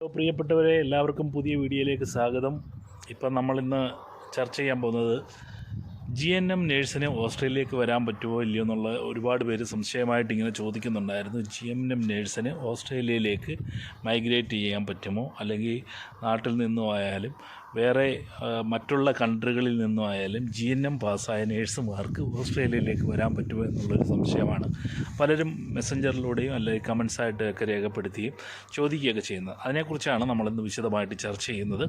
Hello പ്രിയപ്പെട്ടവരെ എല്ലാവർക്കും പുതിയ വീഡിയോയിലേക്ക് സ്വാഗതം. ഇപ്പം നമ്മളിന്ന് ചർച്ച ചെയ്യാൻ പോകുന്നത് ജി എൻ എം നേഴ്സിന് ഓസ്ട്രേലിയക്ക് വരാൻ പറ്റുമോ ഇല്ലയോ എന്നുള്ള ഒരുപാട് പേര് സംശയമായിട്ട് ഇങ്ങനെ ചോദിക്കുന്നുണ്ടായിരുന്നു. ജി എൻ എം നേഴ്സിന് ഓസ്ട്രേലിയയിലേക്ക് മൈഗ്രേറ്റ് ചെയ്യാൻ പറ്റുമോ? അല്ലെങ്കിൽ നാട്ടിൽ നിന്നും ആയാലും വേറെ മറ്റുള്ള കൺട്രികളിൽ നിന്നും ആയാലും ജി എൻ എം പാസ്സായ നേഴ്സുമാർക്ക് ഓസ്ട്രേലിയയിലേക്ക് വരാൻ പറ്റുമോ എന്നുള്ളൊരു സംശയമാണ്. പലരും മെസ്സഞ്ചറിലൂടെയും അല്ലെങ്കിൽ കമൻസായിട്ടൊക്കെ രേഖപ്പെടുത്തുകയും ചോദിക്കുകയൊക്കെ ചെയ്യുന്നത്. അതിനെക്കുറിച്ചാണ് നമ്മളിന്ന് വിശദമായിട്ട് ചർച്ച ചെയ്യുന്നത്.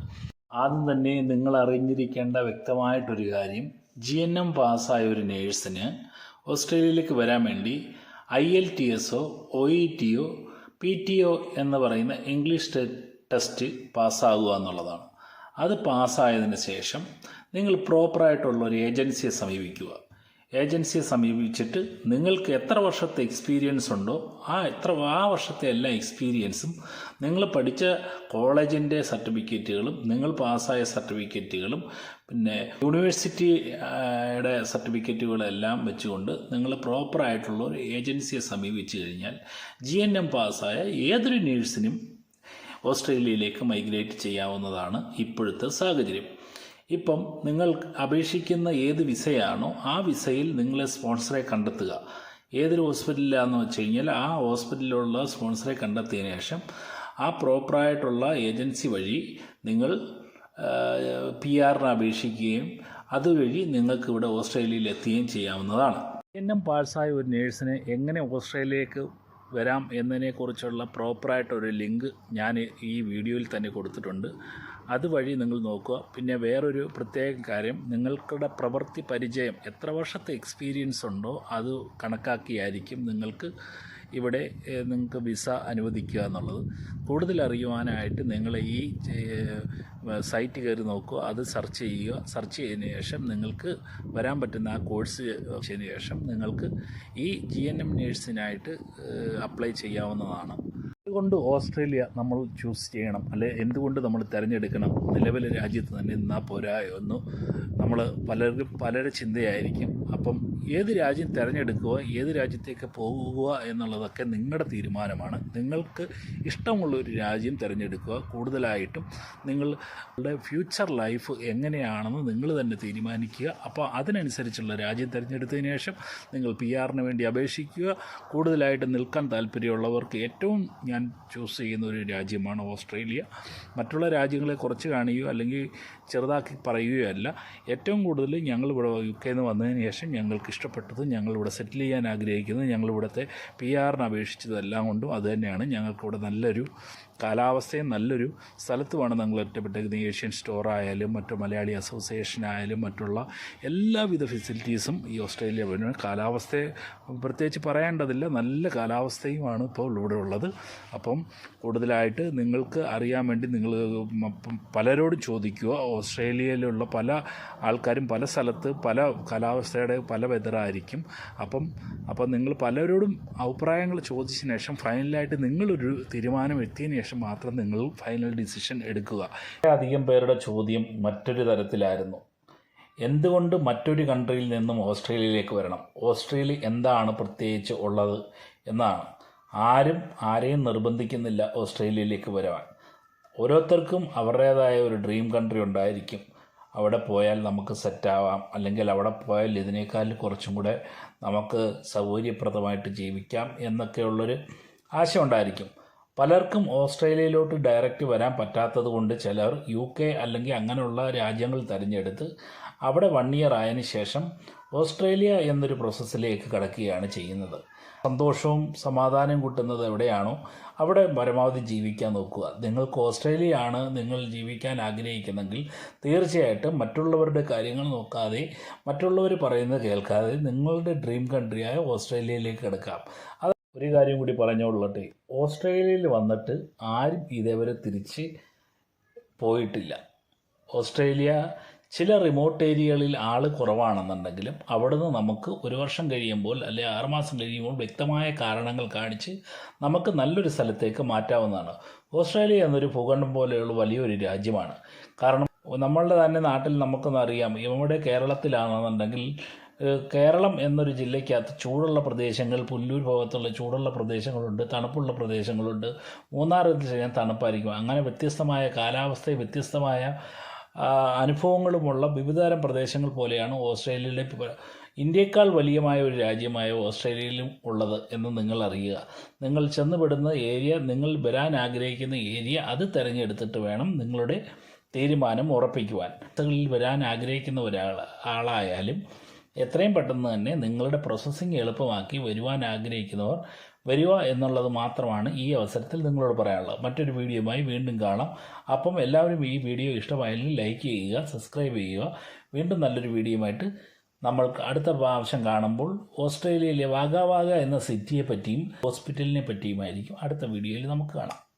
ആദ്യം തന്നെ നിങ്ങൾ അറിഞ്ഞിരിക്കേണ്ട വ്യക്തമായിട്ടൊരു കാര്യം ജി എൻ എം പാസ്സായ ഒരു നേഴ്സിന് ഓസ്ട്രേലിയയിലേക്ക് വരാൻ വേണ്ടി ഐ എൽ ടി എസോ ഒ ഇ ടിയോ പി ടി ഒ എന്ന് പറയുന്ന ഇംഗ്ലീഷ് ടെസ്റ്റ് പാസ്സാകുക എന്നുള്ളതാണ്. അത് പാസ്സായതിനു ശേഷം നിങ്ങൾ പ്രോപ്പറായിട്ടുള്ള ഒരു ഏജൻസിയെ സമീപിക്കുക. ഏജൻസിയെ സമീപിച്ചിട്ട് നിങ്ങൾക്ക് എത്ര വർഷത്തെ എക്സ്പീരിയൻസ് ഉണ്ടോ ആ എത്ര ആ വർഷത്തെ എല്ലാ എക്സ്പീരിയൻസും നിങ്ങൾ പഠിച്ച കോളേജിന്റെ സർട്ടിഫിക്കറ്റുകളും നിങ്ങൾ പാസ്സായ സർട്ടിഫിക്കറ്റുകളും പിന്നെ യൂണിവേഴ്സിറ്റിയുടെ സർട്ടിഫിക്കറ്റുകളെല്ലാം വെച്ചുകൊണ്ട് നിങ്ങൾ പ്രോപ്പറായിട്ടുള്ള ഒരു ഏജൻസിയെ സമീപിച്ചു കഴിഞ്ഞാൽ ജി എൻ എം പാസ്സായ ഏതൊരു നേഴ്സിനും ഓസ്ട്രേലിയയിലേക്ക് മൈഗ്രേറ്റ് ചെയ്യാവുന്നതാണ് ഇപ്പോഴത്തെ സാഹചര്യം. ഇപ്പം നിങ്ങൾ അപേക്ഷിക്കുന്ന ഏത് വിസയാണോ ആ വിസയിൽ നിങ്ങളെ സ്പോൺസറെ കണ്ടെത്തുക. ഏതൊരു ഹോസ്പിറ്റലിലാണെന്ന് വെച്ച് കഴിഞ്ഞാൽ ആ ഹോസ്പിറ്റലിലുള്ള സ്പോൺസറെ കണ്ടെത്തിയതിന് ശേഷം ആ പ്രോപ്പറായിട്ടുള്ള ഏജൻസി വഴി നിങ്ങൾ പി ആറിന് അപേക്ഷിക്കുകയും അതുവഴി നിങ്ങൾക്ക് ഇവിടെ ഓസ്ട്രേലിയയിൽ എത്തുകയും ചെയ്യാവുന്നതാണ്. എന്നും പാഴ്സായ ഒരു നേഴ്സിനെ എങ്ങനെ ഓസ്ട്രേലിയയിലേക്ക് വരാം എന്നതിനെക്കുറിച്ചുള്ള പ്രോപ്പറായിട്ടൊരു ലിങ്ക് ഞാൻ ഈ വീഡിയോയിൽ തന്നെ കൊടുത്തിട്ടുണ്ട്. അതുവഴി നിങ്ങൾ നോക്കുക. പിന്നെ വേറൊരു പ്രത്യേക കാര്യം നിങ്ങൾക്കുടെ പ്രവൃത്തി പരിചയം എത്ര വർഷത്തെ എക്സ്പീരിയൻസ് ഉണ്ടോ അത് കണക്കാക്കിയായിരിക്കും നിങ്ങൾക്ക് ഇവിടെ നിങ്ങൾക്ക് വിസ അനുവദിക്കുക എന്നുള്ളത്. കൂടുതൽ അറിയുവാനായിട്ട് നിങ്ങൾ ഈ സൈറ്റ് കയറി നോക്കുക അത് സെർച്ച് ചെയ്യുക. സെർച്ച് ചെയ്തതിന് ശേഷം നിങ്ങൾക്ക് വരാൻ പറ്റുന്ന ആ കോഴ്സ് ചെയ്തതിന് ശേഷം നിങ്ങൾക്ക് ഈ ജി എൻ എം നേഴ്സിനായിട്ട് അപ്ലൈ ചെയ്യാവുന്നതാണ്. എന്തുകൊണ്ട് ഓസ്ട്രേലിയ നമ്മൾ ചൂസ് ചെയ്യണം? അല്ലെ എന്തുകൊണ്ട് നമ്മൾ തിരഞ്ഞെടുക്കണം? നിലവിലെ രാജ്യത്ത് തന്നെ നിന്നാൽ പോരാ എന്ന് നമ്മൾ പലർക്കും പലരുടെ ചിന്തയായിരിക്കും. അപ്പം ഏത് രാജ്യം തിരഞ്ഞെടുക്കുക ഏത് രാജ്യത്തേക്ക് പോകുക എന്നുള്ളതൊക്കെ നിങ്ങളുടെ തീരുമാനമാണ്. നിങ്ങൾക്ക് ഇഷ്ടമുള്ള ഒരു രാജ്യം തിരഞ്ഞെടുക്കുക. കൂടുതലായിട്ടും നിങ്ങളുടെ ഫ്യൂച്ചർ ലൈഫ് എങ്ങനെയാണെന്ന് നിങ്ങൾ തന്നെ തീരുമാനിക്കുക. അപ്പോൾ അതിനനുസരിച്ചുള്ള രാജ്യം തിരഞ്ഞെടുത്തതിന് ശേഷം നിങ്ങൾ പി ആറിന് വേണ്ടി അപേക്ഷിക്കുക. കൂടുതലായിട്ട് നിൽക്കാൻ താല്പര്യമുള്ളവർക്ക് ഏറ്റവും ഞാൻ ചൂസ് ചെയ്യുന്ന ഒരു രാജ്യമാണ് ഓസ്ട്രേലിയ. മറ്റുള്ള രാജ്യങ്ങളെ കുറച്ച് കാണുകയോ അല്ലെങ്കിൽ ചെറുതാക്കി പറയുകയോ അല്ല ഏറ്റവും കൂടുതൽ ഞങ്ങൾ ഇവിടെ യു കെയിൽ നിന്ന് വന്നതിന് ശേഷം ഞങ്ങൾക്ക് ഞങ്ങൾ ഇവിടെ സെറ്റിൽ ചെയ്യാൻ ആഗ്രഹിക്കുന്നത് ഞങ്ങളിവിടുത്തെ പി ആറിന് അപേക്ഷിച്ചതെല്ലാം കൊണ്ടും അത് തന്നെയാണ്. ഞങ്ങൾക്കിവിടെ നല്ലൊരു കാലാവസ്ഥയും നല്ലൊരു സ്ഥലത്തുമാണ് ഞങ്ങൾ ഒറ്റപ്പെട്ടത് ഏഷ്യൻ സ്റ്റോർ ആയാലും മറ്റു മലയാളി അസോസിയേഷൻ ആയാലും മറ്റുള്ള എല്ലാവിധ ഫെസിലിറ്റീസും ഈ ഓസ്ട്രേലിയ പിന്നെ കാലാവസ്ഥയെ പ്രത്യേകിച്ച് പറയേണ്ടതില്ല. നല്ല കാലാവസ്ഥയുമാണ് ഇപ്പോൾ ഇവിടെ ഉള്ളത്. അപ്പം കൂടുതലായിട്ട് നിങ്ങൾക്ക് അറിയാൻ വേണ്ടി നിങ്ങൾ പലരോടും ചോദിക്കുക. ഓസ്ട്രേലിയയിലുള്ള പല ആൾക്കാരും പല സ്ഥലത്ത് പല കാലാവസ്ഥയുടെ പല വെതറായിരിക്കും അപ്പം അപ്പം നിങ്ങൾ പലരോടും അഭിപ്രായങ്ങൾ ചോദിച്ചതിന് ശേഷം ഫൈനലായിട്ട് നിങ്ങളൊരു തീരുമാനം എത്തിയതിന് ശേഷം മാത്രം നിങ്ങൾ ഫൈനൽ ഡിസിഷൻ എടുക്കുക. അധികം പേരുടെ ചോദ്യം മറ്റൊരു തരത്തിലായിരുന്നു. എന്തുകൊണ്ട് മറ്റൊരു കൺട്രിയിൽ നിന്നും ഓസ്ട്രേലിയയിലേക്ക് വരണം? ഓസ്ട്രേലിയ എന്താണ് പ്രത്യേകിച്ച് ഉള്ളത് എന്നാണ്. ആരും ആരെയും നിർബന്ധിക്കുന്നില്ല ഓസ്ട്രേലിയയിലേക്ക് വരാൻ. ഓരോരുത്തർക്കും അവരുടേതായ ഒരു ഡ്രീം കൺട്രി ഉണ്ടായിരിക്കും. അവിടെ പോയാൽ നമുക്ക് സെറ്റാവാം അല്ലെങ്കിൽ അവിടെ പോയാൽ ഇതിനേക്കാൾ കുറച്ചും കൂടെ നമുക്ക് സൗകര്യപ്രദമായിട്ട് ജീവിക്കാം എന്നൊക്കെയുള്ളൊരു ആശ ഉണ്ടായിരിക്കും. പലർക്കും ഓസ്ട്രേലിയയിലോട്ട് ഡയറക്റ്റ് വരാൻ പറ്റാത്തത് കൊണ്ട് ചിലർ യു കെ അല്ലെങ്കിൽ അങ്ങനെയുള്ള രാജ്യങ്ങൾ തിരഞ്ഞെടുത്ത് അവിടെ വൺ ഇയർ ആയതിനു ശേഷം ഓസ്ട്രേലിയ എന്നൊരു പ്രോസസ്സിലേക്ക് കടക്കുകയാണ് ചെയ്യുന്നത്. സന്തോഷവും സമാധാനവും കിട്ടുന്നത് എവിടെയാണോ അവിടെ പരമാവധി ജീവിക്കാൻ നോക്കുക. നിങ്ങൾക്ക് ഓസ്ട്രേലിയ ആണ് നിങ്ങൾ ജീവിക്കാൻ ആഗ്രഹിക്കുന്നെങ്കിൽ തീർച്ചയായിട്ടും മറ്റുള്ളവരുടെ കാര്യങ്ങൾ നോക്കാതെ മറ്റുള്ളവർ പറയുന്നത് കേൾക്കാതെ നിങ്ങളുടെ ഡ്രീം കൺട്രിയായ ഓസ്ട്രേലിയയിലേക്ക് കിടക്കാം. അത് ഒരു കാര്യം കൂടി പറഞ്ഞോളട്ടെ. ഓസ്ട്രേലിയയിൽ വന്നിട്ട് ആരും ഇതേവരെ തിരിച്ച് പോയിട്ടില്ല. ഓസ്ട്രേലിയ ചില റിമോട്ട് ഏരിയകളിൽ ആൾ കുറവാണെന്നുണ്ടെങ്കിലും അവിടുന്ന് നമുക്ക് ഒരു വർഷം കഴിയുമ്പോൾ അല്ലെ ആറുമാസം കഴിയുമ്പോൾ വ്യക്തമായ കാരണങ്ങൾ കാണിച്ച് നമുക്ക് നല്ലൊരു സ്ഥലത്തേക്ക് മാറ്റാവുന്നതാണ്. ഓസ്ട്രേലിയ എന്നൊരു ഭൂഖണ്ഡം പോലെയുള്ള വലിയൊരു രാജ്യമാണ്. കാരണം നമ്മളുടെ തന്നെ നാട്ടിൽ നമുക്കൊന്ന് അറിയാം ഇവിടെ കേരളത്തിലാണെന്നുണ്ടെങ്കിൽ കേരളം എന്നൊരു ജില്ലയ്ക്കകത്ത് ചൂടുള്ള പ്രദേശങ്ങൾ പുല്ലൂർ ഭാഗത്തുള്ള ചൂടുള്ള പ്രദേശങ്ങളുണ്ട് തണുപ്പുള്ള പ്രദേശങ്ങളുണ്ട് മൂന്നാറിൽ ചെയ്യാൻ തണുപ്പായിരിക്കും. അങ്ങനെ വ്യത്യസ്തമായ കാലാവസ്ഥയെ വ്യത്യസ്തമായ അനുഭവങ്ങളുമുള്ള വിവിധതരം പ്രദേശങ്ങൾ പോലെയാണ് ഓസ്ട്രേലിയയിലെ ഇന്ത്യക്കാൾ വലിയമായ ഒരു രാജ്യമായ ഓസ്ട്രേലിയയിലും ഉള്ളത് എന്ന് നിങ്ങൾ അറിയുക. നിങ്ങൾ ചെന്നുപെടുന്ന ഏരിയ നിങ്ങൾ വരാൻ ആഗ്രഹിക്കുന്ന ഏരിയ അത് തിരഞ്ഞെടുത്തിട്ട് വേണം നിങ്ങളുടെ തീരുമാനം ഉറപ്പിക്കുവാൻ. ിൽ വരാൻ ആഗ്രഹിക്കുന്ന ഒരാൾ ആളായാലും എത്രയും പെട്ടെന്ന് തന്നെ നിങ്ങളുടെ പ്രോസസ്സിങ് എളുപ്പമാക്കി വരുവാൻ ആഗ്രഹിക്കുന്നവർ വരിക എന്നുള്ളത് മാത്രമാണ് ഈ അവസരത്തിൽ നിങ്ങളോട് പറയാനുള്ളത്. മറ്റൊരു വീഡിയോയുമായി വീണ്ടും കാണാം. അപ്പം എല്ലാവരും ഈ വീഡിയോ ഇഷ്ടമായാലും ലൈക്ക് ചെയ്യുക സബ്സ്ക്രൈബ് ചെയ്യുക. വീണ്ടും നല്ലൊരു വീഡിയോയുമായിട്ട് നമ്മൾക്ക് അടുത്ത പ്രാവശ്യം കാണുമ്പോൾ ഓസ്ട്രേലിയയിലെ വാഗാവാഗ എന്ന സിറ്റിയെ പറ്റിയും ഹോസ്പിറ്റലിനെ പറ്റിയുമായിരിക്കും അടുത്ത വീഡിയോയിൽ നമുക്ക് കാണാം.